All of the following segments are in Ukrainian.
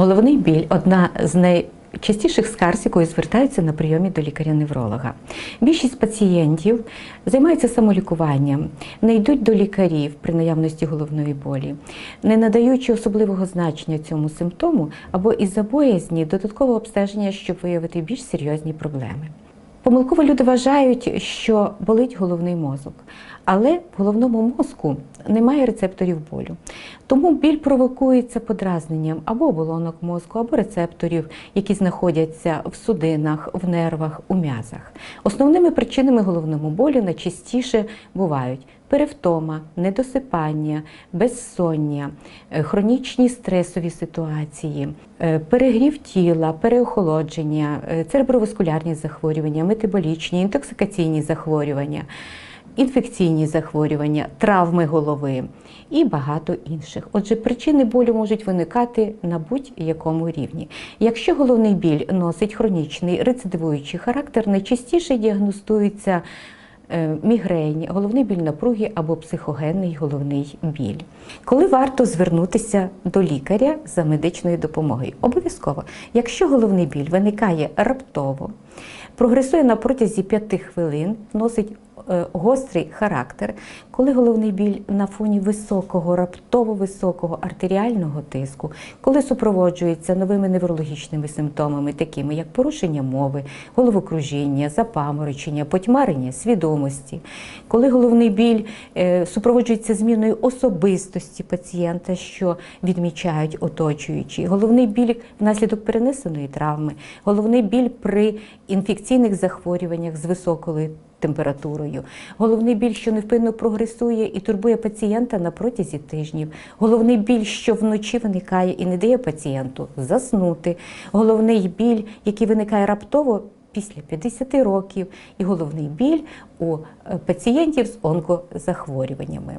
Головний біль одна з найчастіших скарг, з якою звертаються на прийомі до лікаря-невролога. Більшість пацієнтів займаються самолікуванням, не йдуть до лікарів при наявності головної болі, не надаючи особливого значення цьому симптому або із-за боязні додаткового обстеження, щоб виявити більш серйозні проблеми. Помилково люди вважають, що болить головний мозок, але в головному мозку немає рецепторів болю. Тому біль провокується подразненням або оболонок мозку, або рецепторів, які знаходяться в судинах, в нервах, у м'язах. Основними причинами головному болю найчастіше бувають перевтома, недосипання, безсоння, е, хронічні стресові ситуації, е, перегрів тіла, переохолодження, е, цереброваскулярні захворювання, метаболічні, інтоксикаційні захворювання, інфекційні захворювання, травми голови і багато інших. Отже, причини болю можуть виникати на будь-якому рівні. Якщо головний біль носить хронічний рецидивуючий характер, найчастіше діагностується мігрень, головний біль напруги або психогенний головний біль. Коли варто звернутися до лікаря за медичною допомогою? Обов'язково, якщо головний біль виникає раптово, прогресує на протязі 5 хвилин, носить е, гострий характер, коли головний біль на фоні високого, раптово високого артеріального тиску, коли супроводжується новими неврологічними симптомами, такими як порушення мови, головокружіння, запаморочення, потьмарення свідомості, коли головний біль е, супроводжується зміною особистості пацієнта, що відмічають оточуючі, головний біль внаслідок перенесеної травми, головний біль при інфекційних захворюваннях з високою температурою, головний біль, що невпинно прогресує і турбує пацієнта на протязі тижнів, головний біль, що вночі виникає і не дає пацієнту заснути, головний біль, який виникає раптово. Після 50 років і головний біль у е, пацієнтів з онкозахворюваннями.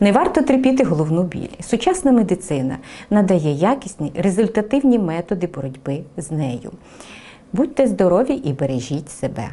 Не варто терпіти головну біль. Сучасна медицина надає якісні результативні методи боротьби з нею. Будьте здорові і бережіть себе.